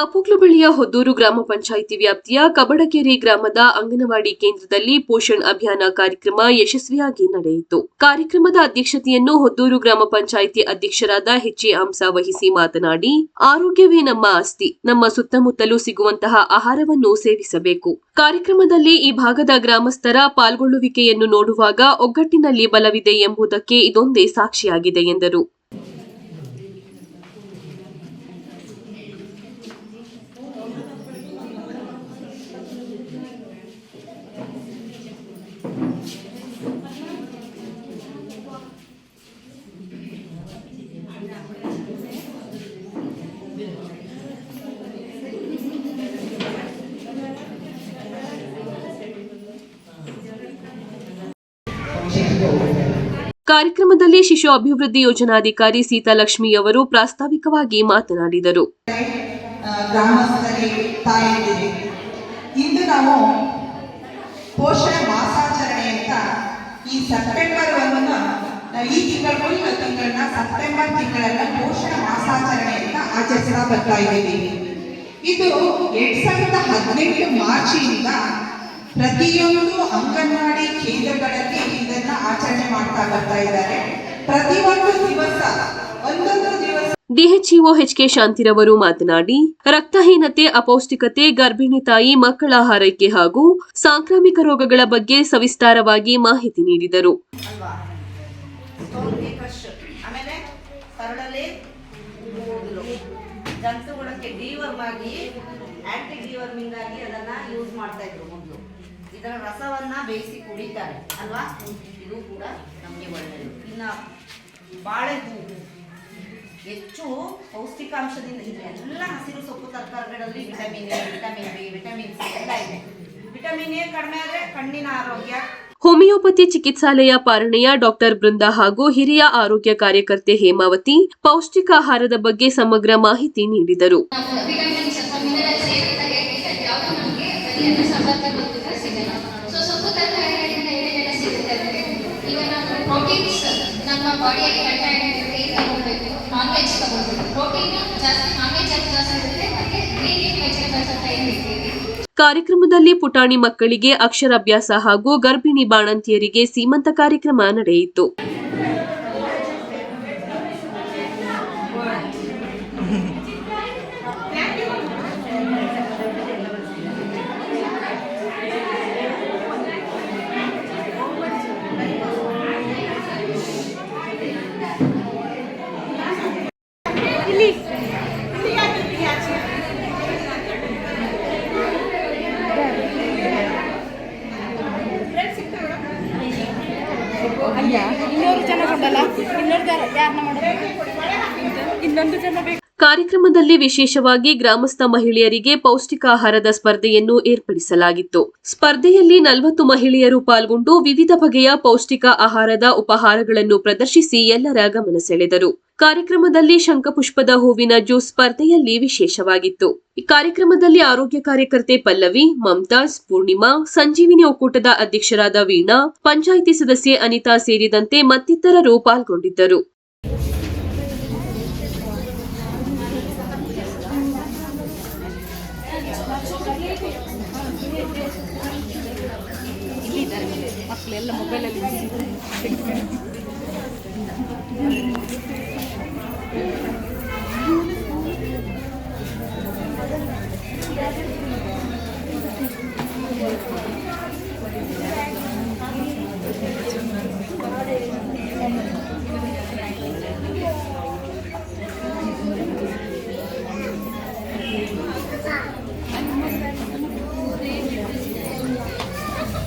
ನಾಪೋಕ್ಲು ಬಳಿಯ ಹೊದ್ದೂರು ಗ್ರಾಮ ಪಂಚಾಯಿತಿ ವ್ಯಾಪ್ತಿಯ ಕಬಡಕೆರೆ ಗ್ರಾಮದ ಅಂಗನವಾಡಿ ಕೇಂದ್ರದಲ್ಲಿ ಪೋಷಣ್ ಅಭಿಯಾನ ಕಾರ್ಯಕ್ರಮ ಯಶಸ್ವಿಯಾಗಿ ನಡೆಯಿತು. ಕಾರ್ಯಕ್ರಮದ ಅಧ್ಯಕ್ಷತೆಯನ್ನು ಹೊದ್ದೂರು ಗ್ರಾಮ ಪಂಚಾಯಿತಿ ಅಧ್ಯಕ್ಷರಾದ ಎಚ್ಎ ಹಂಸ ವಹಿಸಿ ಮಾತನಾಡಿ, ಆರೋಗ್ಯವೇ ನಮ್ಮ ಆಸ್ತಿ. ನಮ್ಮ ಸುತ್ತಮುತ್ತಲೂ ಸಿಗುವಂತಹ ಆಹಾರವನ್ನು ಸೇವಿಸಬೇಕು. ಕಾರ್ಯಕ್ರಮದಲ್ಲಿ ಈ ಭಾಗದ ಗ್ರಾಮಸ್ಥರ ಪಾಲ್ಗೊಳ್ಳುವಿಕೆಯನ್ನು ನೋಡುವಾಗ ಒಗ್ಗಟ್ಟಿನಲ್ಲಿ ಬಲವಿದೆ ಎಂಬುದಕ್ಕೆ ಇದೊಂದೇ ಸಾಕ್ಷಿಯಾಗಿದೆ ಎಂದರು. ಕಾರ್ಯಕ್ರಮದಲ್ಲಿ ಶಿಶು ಅಭಿವೃದ್ಧಿ ಯೋಜನಾಧಿಕಾರಿ ಸೀತಾಲಕ್ಷ್ಮಿ ಅವರು ಪ್ರಾಸ್ತಾವಿಕವಾಗಿ ಮಾತನಾಡಿದರು. ಇಂದು ನಾವು ಪೋಷಣ ಮಾಸಾಚರಣೆ ಅಂತ ಈ ಸೆಪ್ಟೆಂಬರ್ ಒಂದನ್ನ ಈ ತಿಂಗಳ ಮುಂದಿನ ತಿಂಗಳನ್ನ ಸೆಪ್ಟೆಂಬರ್ ತಿಂಗಳನ್ನ ಪೋಷಣ ಮಾಸಾಚರಣೆ ಅಂತ ಆಚರಿಸ್ತಾ ಬರ್ತಾ ಇದ್ದೀವಿ. ಇದು ಎರಡ್ ಸಾವಿರದ ಹದಿನೆಂಟು ಪ್ರತಿಯೊಂದು ಅಂಗನವಾಡಿ ಕೇಂದ್ರಗಳಲ್ಲಿ ಇದನ್ನ ಆಚರಣೆ ಮಾಡ್ತಾ ಬರ್ತಾ ಇದ್ದಾರೆ. ಪ್ರತಿಯೊಂದು ದಿವಸ ಒಂದೊಂದು ದಿವಸ ಡಿಎಚ್ಇಒ ಎಚ್ಕೆ ಶಾಂತಿರವರು ಮಾತನಾಡಿ ರಕ್ತಹೀನತೆ ಅಪೌಷ್ಟಿಕತೆ ಗರ್ಭಿಣಿ ತಾಯಿ ಮಕ್ಕಳ ಆರೈಕೆ ಹಾಗೂ ಸಾಂಕ್ರಾಮಿಕ ರೋಗಗಳ ಬಗ್ಗೆ ಸವಿಸ್ತಾರವಾಗಿ ಮಾಹಿತಿ ನೀಡಿದರು. ಜಂತುಗಳಕ್ಕೆ ಡಿವರ್ಮ್ ಆಗಿ ಆಂಟಿ ಡಿವರ್ಮಿಂಗ್ ಆಗಿ ಅದನ್ನ ಯೂಸ್ ಮಾಡ್ತಾ ಇದ್ರು. ಇದರ ರಸವನ್ನ ಬೇಯಿಸಿ ಕುಡಿತಾರೆ ಅಲ್ವಾ? ಇದು ಕೂಡ ನಮಗೆ ಒಳ್ಳೆಯದು ಇನ್ನು ಬಾಳೆ ಹೂವು ಹೆಚ್ಚು ಪೌಷ್ಟಿಕಾಂಶದಿಂದ ಇದೆ. ಎಲ್ಲ ಹಸಿರು ಸೊಪ್ಪು ತರಕಾರಿಗಳಲ್ಲಿ vitamin A vitamin B vitamin C ಎಲ್ಲ ಇದೆ. ವಿಟಮಿನ್ ಎ ಕಡಿಮೆ ಆದರೆ ಕಣ್ಣಿನ ಆರೋಗ್ಯ. ಹೋಮಿಯೋಪತಿ ಚಿಕಿತ್ಸಾಲಯ ಪಾರಣೆಯ ಡಾಕ್ಟರ್ ಬೃಂದಾ ಹಾಗೂ ಹಿರಿಯ ಆರೋಗ್ಯ ಕಾರ್ಯಕರ್ತೆ ಹೇಮಾವತಿ ಪೌಷ್ಟಿಕ ಆಹಾರದ ಬಗ್ಗೆ ಸಮಗ್ರ ಮಾಹಿತಿ ನೀಡಿದರು. ನಮ್ಮ ಬಾಡಿಯಲ್ಲಿ ಕಂಟೈನ್ ಇರುತ್ತೆ ತಗೊಳ್ಬೇಕು. ನಾನ್ ವೆಜ್ ತಗೊಳ್ಬೇಕು. ಪ್ರೋಟೀನ್ ಜಾಸ್ತಿ ನಾನ್ ವೆಜ್ ಜಾಸ್ತಿ ಇರುತ್ತೆ, ಮತ್ತೆ ಗ್ರೀನ್ ಲೀಫ್ ವೆಜಿಟೇಬಲ್ಸ್ ಅಂತ ಏನು ಕಾರ್ಯಕ್ರಮದಲ್ಲಿ ಪುಟಾಣಿ ಮಕ್ಕಳಿಗೆ ಅಕ್ಷರಾಭ್ಯಾಸ ಹಾಗೂ ಗರ್ಭಿಣಿ ಬಾಣಂತಿಯರಿಗೆ ಸೀಮಂತ ಕಾರ್ಯಕ್ರಮ ನಡೆಯಿತು. ಕಾರ್ಯಕ್ರಮದಲ್ಲಿ ವಿಶೇಷವಾಗಿ ಗ್ರಾಮಸ್ಥ ಮಹಿಳೆಯರಿಗೆ ಪೌಷ್ಟಿಕ ಆಹಾರದ ಸ್ಪರ್ಧೆಯನ್ನು ಏರ್ಪಡಿಸಲಾಗಿತ್ತು. ಸ್ಪರ್ಧೆಯಲ್ಲಿ ನಲವತ್ತು ಮಹಿಳೆಯರು ಪಾಲ್ಗೊಂಡು ವಿವಿಧ ಬಗೆಯ ಪೌಷ್ಟಿಕ ಆಹಾರದ ಉಪಹಾರಗಳನ್ನು ಪ್ರದರ್ಶಿಸಿ ಎಲ್ಲರ ಗಮನ ಸೆಳೆದರು. ಕಾರ್ಯಕ್ರಮದಲ್ಲಿ ಶಂಖಪುಷ್ಪದ ಹೂವಿನ ಜ್ಯೂಸ್ ಸ್ಪರ್ಧೆಯಲ್ಲಿ ವಿಶೇಷವಾಗಿತ್ತು. ಈ ಕಾರ್ಯಕ್ರಮದಲ್ಲಿ ಆರೋಗ್ಯ ಕಾರ್ಯಕರ್ತೆ ಪಲ್ಲವಿ, ಮಮತಾಜ್, ಪೂರ್ಣಿಮಾ, ಸಂಜೀವಿನಿ ಒಕ್ಕೂಟದ ಅಧ್ಯಕ್ಷರಾದ ವೀಣಾ, ಪಂಚಾಯಿತಿ ಸದಸ್ಯೆ ಅನಿತಾ ಸೇರಿದಂತೆ ಮತ್ತಿತರರು ಪಾಲ್ಗೊಂಡಿದ್ದರು. ಮೊಬೈಲಲ್ಲಿ